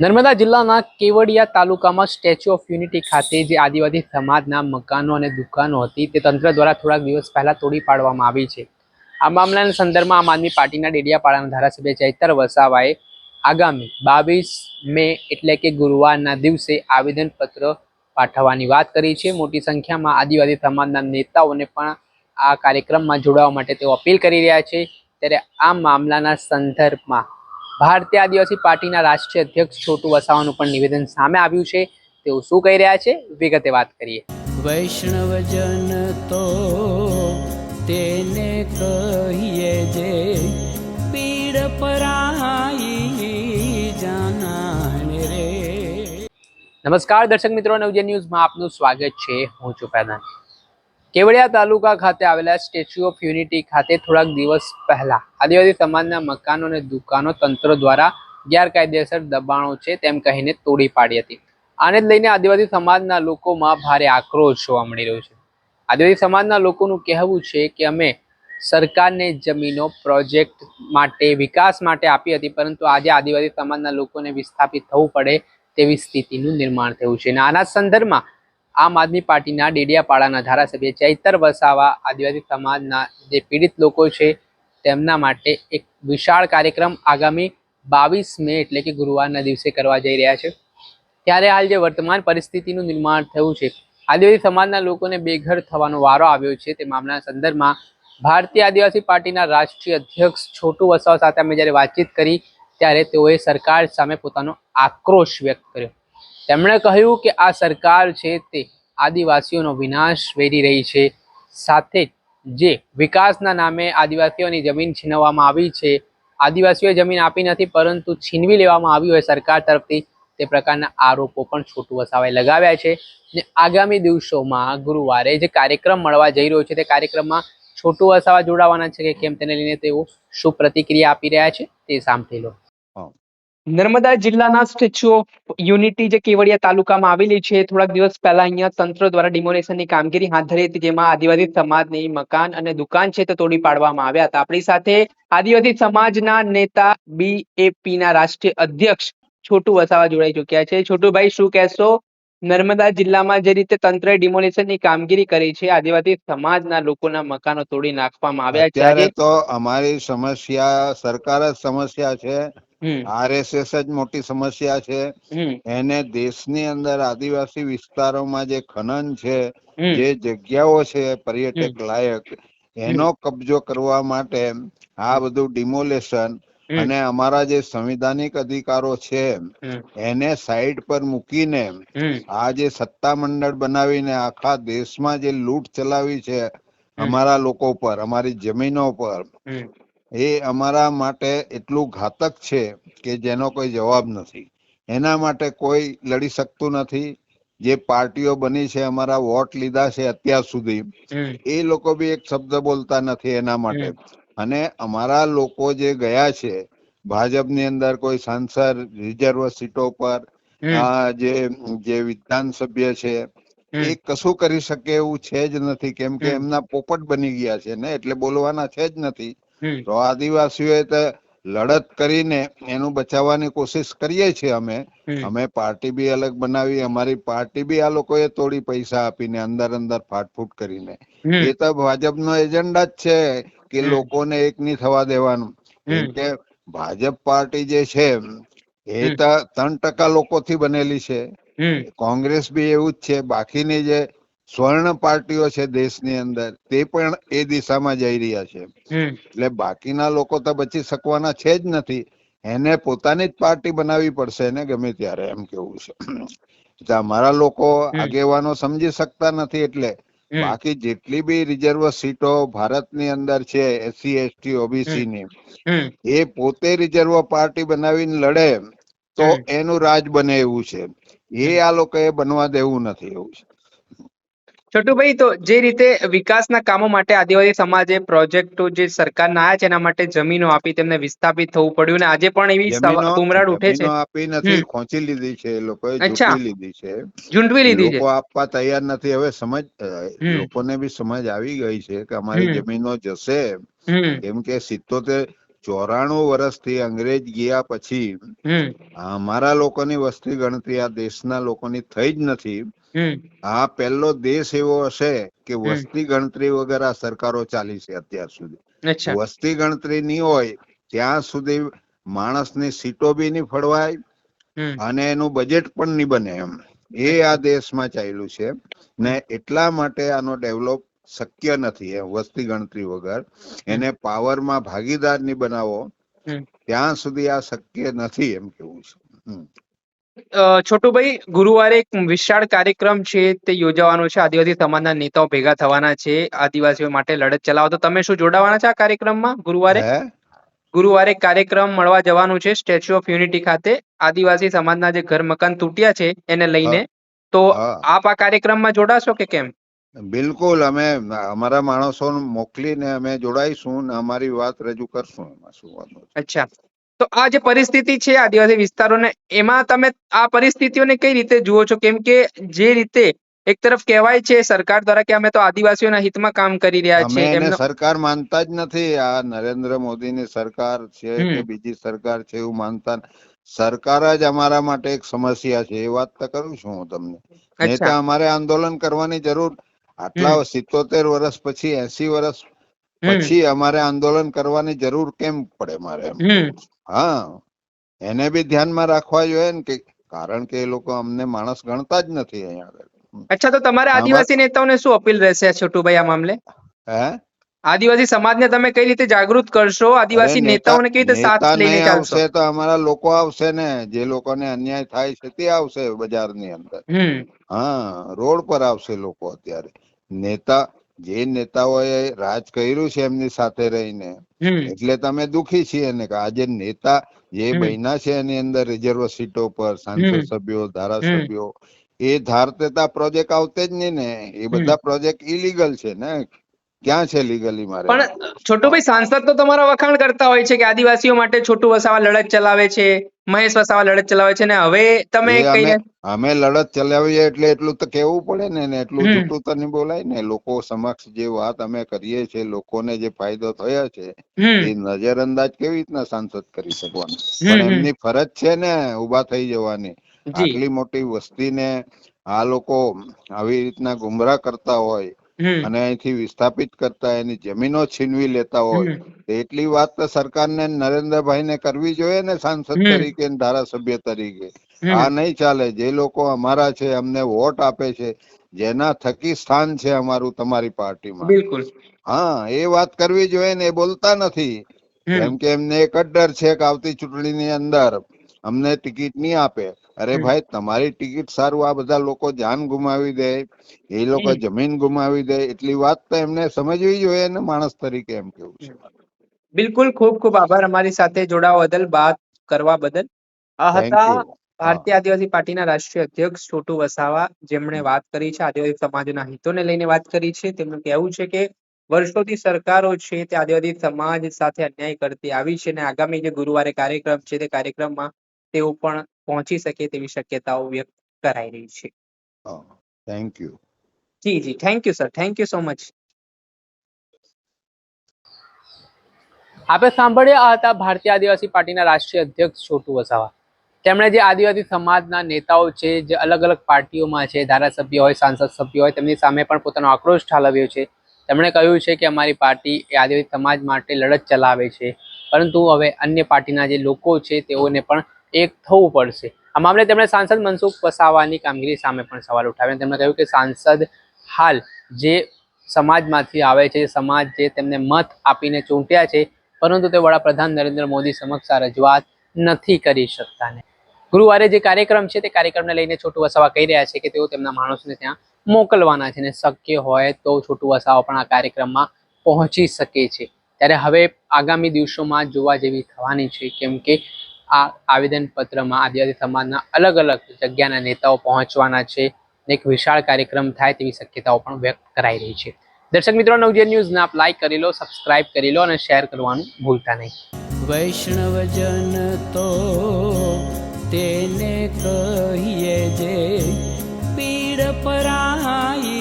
નર્મદા જિલ્લાના કેવડિયા તાલુકામાં statue of unity ખાતે જે આદિવાસી સમાજના મકાનો અને દુકાનો હતી, તે તંત્ર દ્વારા થોડાક દિવસ પહેલા તોડી પાડવામાં આવી છે. આ મામલાના સંદર્ભમાં આમ આદમી પાર્ટીના ડેડિયાપાડાના ધારાસભ્ય ચૈતર વસાવાએ આગામી બાવીસ મે એટલે કે ગુરુવારના દિવસે આવેદનપત્ર પાઠવવાની વાત કરી છે. મોટી સંખ્યામાં આદિવાસી સમાજના નેતાઓને પણ આ કાર્યક્રમમાં જોડાવા માટે તેઓ અપીલ કરી રહ્યા છે. ત્યારે આ મામલાના સંદર્ભમાં ભારતીય આદિવાસી પાર્ટીના રાષ્ટ્રીય અધ્યક્ષ છોટુ વસાવાનું પણ નિવેદન સામે આવ્યું છે. તેઓ શું કહી રહ્યા છે? વિગતે વાત કરીએ. વૈષ્ણવજન તો તેને કહીએ જે પીડ પરાઈ જાનાને રે. નમસ્કાર દર્શક મિત્રો. નવજન ન્યૂઝમાં આપનું સ્વાગત છે. હું છું પ્રધાન કેવડિયા તાલુકા ખાતે આવેલા સ્ટેચ્યુ ઓફ યુનિટી ખાતે થોડાક દિવસ પહેલા આદિવાસી સમાજના મકાનો અને દુકાનો તંત્ર દ્વારા ગેરકાયદેસર દબાણો છે તેમ કહીને તોડી પાડી હતી. આને લઈને આદિવાસી સમાજના લોકોમાં ભારે આક્રોશ જોવા મળી રહ્યો છે. આદિવાસી સમાજના લોકોનું કહેવું છે કે અમે સરકારને જમીનો, પ્રોજેક્ટ માટે, વિકાસ માટે આપી હતી, પરંતુ આજે આદિવાસી સમાજના લોકોને વિસ્થાપિત થવું પડે તેવી સ્થિતિનું નિર્માણ થયું છે. અને આના સંદર્ભમાં આમ આદમી પાર્ટીના ડેડિયાપાડાના ધારાસભ્ય ચૈતર વસાવા આદિવાસી સમાજના જે પીડિત લોકો છે, તેમના માટે એક વિશાળ કાર્યક્રમ આગામી બાવીસ મે એટલે કે ગુરુવારના દિવસે કરવા જઈ રહ્યા છે. ત્યારે હાલ જે વર્તમાન પરિસ્થિતિનું નિર્માણ થયું છે, આદિવાસી સમાજના લોકોને બેઘર થવાનો વારો આવ્યો છે. તે મામલાના સંદર્ભમાં ભારતીય આદિવાસી પાર્ટીના રાષ્ટ્રીય અધ્યક્ષ છોટુ વસાવા સાથે અમે જ્યારે વાતચીત કરી, ત્યારે તેઓએ સરકાર સામે પોતાનો આક્રોશ વ્યક્ત કર્યો. તેમણે કહ્યું કે આ સરકાર છે તે આદિવાસીઓનો વિનાશ વેરી રહી છે. સાથે જ વિકાસના નામે આદિવાસીઓની જમીન છીનવવામાં આવી છે, આદિવાસીઓએ જમીન આપી નથી, પરંતુ છીનવી લેવામાં આવી હોય સરકાર તરફથી, તે પ્રકારના આરોપો પણ છોટુ વસાવાએ લગાવ્યા છે. ને આગામી દિવસોમાં ગુરુવારે જે કાર્યક્રમ મળવા જઈ રહ્યો છે, તે કાર્યક્રમમાં છોટુ વસાવા જોડાવાના છે કે કેમ, તેને લઈને તેઓ શું પ્રતિક્રિયા આપી રહ્યા છે, તે સાંભળી લો. નર્મદા જિલ્લાના સ્ટેચ્યુ ઓફ યુનિટી જે કેવડિયા તાલુકામાં આવેલી છે થોડાક દિવસ પહેલા અહીંયા તંત્ર દ્વારા ડિમોલેશનની કામગીરી હાથ ધરી હતી જેમાં આદિવાસી સમાજની મકાન અને દુકાન છે તે તોડી પાડવામાં આવ્યા હતા. આપણી સાથે આદિવાસી સમાજના નેતા બીએપી ના રાષ્ટ્રીય અધ્યક્ષ છોટુ વસાવા જોડાઈ ચુક્યા છે. છોટુભાઈ શું કહેશો? નર્મદા જિલ્લામાં જે રીતે તંત્રએ ડિમોલેશનની કામગીરી કરી છે આદિવાસી સમાજના લોકોના મકાનો તોડી નાખવામાં આવ્યા છે. તો અમારી સમસ્યા સરકાર જ સમસ્યા છે. આરએસએસ જ મોટી સમસ્યા છે. એને દેશની અંદર આદિવાસી વિસ્તારોમાં જે ખનન છે જે જગ્યાઓ છે પર્યટક લાયક એનો કબજો કરવા માટે આ બધું ડિમોલેશન અને અમારા જે સંવિધાનિક અધિકારો છે એને સાઈડ પર મૂકીને આ જે સત્તા મંડળ બનાવીને આખા દેશમાં જે લૂંટ ચલાવી છે અમારા લોકો પર અમારી જમીનો પર એ અમારા માટે એટલું ઘાતક છે કે જેનો કોઈ જવાબ નથી. એના માટે કોઈ લડી શકતું નથી. જે પાર્ટીઓ બની છે અમારા વોટ લીધા છે અત્યાર સુધી એ લોકો બી એક શબ્દ બોલતા નથી એના માટે. અને અમારા લોકો જે ગયા છે ભાજપની અંદર કોઈ સાંસદ રિઝર્વ સીટો પર આ જે જે વિધાન સભ્ય છે એ કશું કરી શકે એવું છે જ નથી. કેમ કે એમના પોપટ બની ગયા છે ને એટલે બોલવાના છે જ નથી. તો આદિવાસીઓએ તો લડત કરીને એનું બચાવવાની કોશિશ કરીએ છીએ અમે. અમે પાર્ટી બી અલગ બનાવી અમારી પાર્ટી બી આ લોકોએ તોડી પૈસા આપીને અંદર અંદર ફાટફૂટ કરીને. એ તો ભાજપનો એજન્ડા જ છે કે લોકોને એક નહીં થવા દેવાનું. કે ભાજપ પાર્ટી જે છે એ તો ત્રણ ટકા લોકોથી બનેલી છે. કોંગ્રેસ બી એવું જ છે. બાકીની જે સ્વર્ણ પાર્ટીઓ છે દેશની અંદર તે પણ એ દિશામાં જઈ રહ્યા છે. એટલે બાકીના લોકો તો બચી શકવાના છે જ નથી. એને પોતાની જ પાર્ટી બનાવવી પડશે એને ગમે ત્યારે એમ કેવું છે. અમારા લોકો. આગેવાનો સમજી શકતા નથી એટલે બાકી જેટલી બી રિઝર્વ સીટો ભારતની અંદર છે એસસી એસટી ઓબીસી ની એ પોતે રિઝર્વ પાર્ટી બનાવીને લડે તો એનું રાજ બને એવું છે. એ આ લોકોએ બનવા દેવું નથી એવું છે. છોટુભાઈ તો જે રીતે વિકાસના કામો માટે આદિવાસી સમાજે પ્રોજેક્ટો જે સરકારના આવ્યા છે એના માટે જમીનો આપી તેમને વિસ્થાપિત થવું પડ્યું ને આજે પણ એવી સવા- ઉઠે છે. આપી નથી. ખોંચી લીધી છે એ લોકોએ ઝૂંટવી લીધી છે. ઝૂંટવી લીધી છે. લોકો આપવા તૈયાર નથી. હવે સમજ લોકોને બી સમજ આવી ગઈ છે કે અમારી જમીનો જશે. કેમ કે સિત્તોતેર ચોરાણું વર્ષથી અંગ્રેજ ગયા પછી અમારા લોકોની વસ્તી ગણતરી આ દેશના લોકોની થઈ જ નથી. આ પહેલો દેશ એવો હશે કે. વસ્તી ગણતરી વગર આ સરકારો ચાલી છે અત્યાર સુધી. વસ્તી ગણતરી ની હોય ત્યાં સુધી માણસની સીટો બી નહીં ફળવાય અને એનું બજેટ પણ નહીં બને એમ. એ આ દેશમાં ચાલ્યું છે ને એટલા માટે આનો ડેવલપ શક્ય નથી એમ વસ્તી ગણતરી વગર. એને પાવરમાં ભાગીદાર નહીં બનાવો ત્યાં સુધી આ શક્ય નથી એમ કેવું છે. છોટુભાઈ ગુરુવારે એક વિશાળ કાર્યક્રમ છે તે યોજાવાનો છે. આદિવાસી સમાજના નેતાઓ ભેગા થવાના છે આદિવાસીઓ માટે લડત ચલાવો. તો તમે શું જોડાવાના છે આ કાર્યક્રમમાં ગુરુવારે? ગુરુવારે કાર્યક્રમ મળવા જવાનું છે સ્ટેચ્યુ ઓફ યુનિટી ખાતે. આદિવાસી સમાજના જે ઘર મકાન તૂટ્યા છે એને લઈને. તો આપ આ કાર્યક્રમમાં જોડાશો કે કેમ? બિલકુલ અમે અમારા માણસો મોકલીને અમે જોડાઈશું ને અમારી વાત રજૂ કરશું એમાં શું વાત અચ્છા. તો આ જે પરિસ્થિતિ છે આદિવાસી વિસ્તારોને એમાં તમે આ પરિસ્થિતિઓને કઈ રીતે જુઓ છો? કેમ કે જે રીતે એક તરફ કહેવાય છે સરકાર દ્વારા કે અમે તો આદિવાસીઓના હિતમાં કામ કરી રહ્યા છીએ એને સરકાર માનતા જ નથી. આ નરેન્દ્ર મોદીની સરકાર છે કે બીજી સરકાર છે એવું માનતા સરકાર જ અમારા માટે એક સમસ્યા છે. એ વાત તો કરું છું હું તમને. નહીં તો અમારે આંદોલન કરવાની જરૂર. આટલા સિત્તોતેર વર્ષ પછી એસી વર્ષ પછી અમારે આંદોલન કરવાની જરૂર કેમ પડે મારે હા. એને બી ધ્યાનમાં રાખવા જોઈએ ને કે કારણ કે એ લોકો અમને માણસ ગણતા જ નથી અહીંયા આગળ. અચ્છા તો તમારે આદિવાસી નેતાઓને શું અપીલ રહેશે છોટુભાઈ આ મામલે? હે? આદિવાસી સમાજને તમે કઈ રીતે જાગૃત કરશો? આદિવાસી નેતાઓને કઈ રીતે સાથ લઈને ચાલશો? આવશે તો અમારા લોકો આવશે ને જે લોકોને અન્યાય થાય છે તે આવશે બજારની અંદર. હા રોડ પર આવશે લોકો અત્યારે. નેતા જે નેતાઓએ રાજ કર્યું છે એમની સાથે રહીને એટલે તમે દુખી છીએ ને કે આજે નેતા જે હમ. છે એની અંદર રિઝર્વ સીટો પર સાંસદ સભ્યો ધારાસભ્યો એ ધારતેતા પ્રોજેક્ટ આવતે જ નહીં ને એ બધા પ્રોજેક્ટ ઇલીગલ છે ને. ક્યાં છે લીગલી મારે? પણ છોટુભાઈ સાંસદ તો તમારા વખાણ કરતા હોય છે કે આદિવાસીઓ માટે છોટુ વસાવા લડત ચલાવે છે. મહેશ વસાવા લડત ચલાવે છે ને હવે તમે અમે કહીને અમે લડત ચલાવીએ એટલે એટલું તો કેવું પડે ને ને એટલું જૂઠું તો નહીં બોલાય ને. લોકો સમક્ષ જે વાત અમે કરીએ છીએ લોકોને જે ફાયદો થયો છે એ નજરઅંદાજ કેવી રીતના સાંસદ કરી શકવાનો? પણ એમની ફરજ છે ને ઊભા થઈ જવાની. આટલી મોટી વસ્તીને આ લોકો આવી રીતના ગુમરાહ કરતા હોય અને અહીંથી વિસ્થાપિત કરતા એની જમીનો છીનવી લેતા હોય એટલી વાત તો સરકારને નરેન્દ્રભાઈ ને કરવી જોઈએ ને સાંસદ તરીકે ધારાસભ્ય તરીકે. આ નહીં ચાલે. જે લોકો અમારા છે અમને વોટ આપે છે જેના થકી સ્થાન છે અમારું તમારી પાર્ટીમાં. બિલકુલ. હા એ વાત કરવી જોઈએ ને એ બોલતા નથી. કેમ કે એમને એક જ ડર છે કે આવતી ચૂંટણીની અંદર અમને ટિકિટ નહીં આપે. અરે ભાઈ તમારી ટિકિટ સારું આ બધા લોકો જાન ગુમાવી દે એ લોકો જમીન ગુમાવી દે એટલી વાત તો એમને સમજવી જોઈએ ને માણસ તરીકે એમ કેવું છે. બિલકુલ ખૂબ ખૂબ આભાર અમારી સાથે. જોડાવા બદલ વાત કરવા બદલ. આ હતા ભારતીય આદિવાસી પાર્ટીના રાષ્ટ્રીય અધ્યક્ષ છોટુ વસાવા જેમણે વાત કરી છે આદિવાસી સમાજના હિતોને લઈને વાત કરી છે. તેમનું કહેવું છે કે વર્ષોથી સરકારો છે તે આદિવાસી સમાજ સાથે અન્યાય કરતી આવી છે અને આગામી જે ગુરુવારે કાર્યક્રમ છે તે કાર્યક્રમમાં તેઓ પણ પહોંચી શકે તેવી શક્યતાઓ વ્યક્ત કરાઈ રહી છે. Thank you ji ji thank you sir thank you so much આપણે સાંભળ્યા હતા ભારતીય આદિવાસી પાર્ટીના રાષ્ટ્રીય અધ્યક્ષ છોટુ વસાવા. તેમણે જે આદિવાસી સમાજના નેતાઓ છે જે અલગ અલગ પાર્ટીઓમાં છે ધારાસભ્ય હોય સાંસદ સભ્ય હોય તેમની સામે પણ પોતાનો આક્રોશ ઠાલવ્યો છે. તેમણે કહ્યું છે કે અમારી પાર્ટી એ આદિવાસી સમાજ માટે લડત ચલાવે છે. પરંતુ હવે અન્ય પાર્ટીના જે લોકો છે તેઓને પણ એક થવું પડશે. આ મામલે તેમણે સાંસદ મનસુખ વસાવાની કામગીરી સામે પણ સવાલ ઉઠાવ્યા. તેમણે કહ્યું કે સાંસદ હાલ જે સમાજમાંથી આવે છે સમાજ જે તેમને મત આપીને ચૂંટ્યા છે, પરંતુ તે વડાપ્રધાન નરેન્દ્ર મોદી સમક્ષ આ રજૂઆત નથી કરી શકતા ને. ગુરુવારે જે કાર્યક્રમ છે, તે કાર્યક્રમને લઈને છોટુ વસાવા કહી રહ્યા છે કે તેઓ તેમના માણસને ત્યાં મોકલવાના છે ને શક્ય હોય તો છોટુ વસાવા પણ આ કાર્યક્રમમાં પહોંચી શકે છે. ત્યારે હવે આગામી દિવસોમાં જોવા જેવી થવાની છે, કેમ કે આ આવેદનપત્રમાં આદિવાસી સમાજના અલગ અલગ જગ્યાના નેતાઓ પહોંચવાના છે અને એક વિશાળ કાર્યક્રમ થાય તેવી શક્યતાઓ પણ વ્યક્ત કરાઈ રહી છે. દર્શક મિત્રો નવજે ન્યૂઝને આપ લાઈક કરી લો સબસ્ક્રાઇબ કરી લો અને શેર કરવાનું ભૂલતા નહીં. વૈષ્ણવજન તો તેને કહીએ જે પીડ પરાય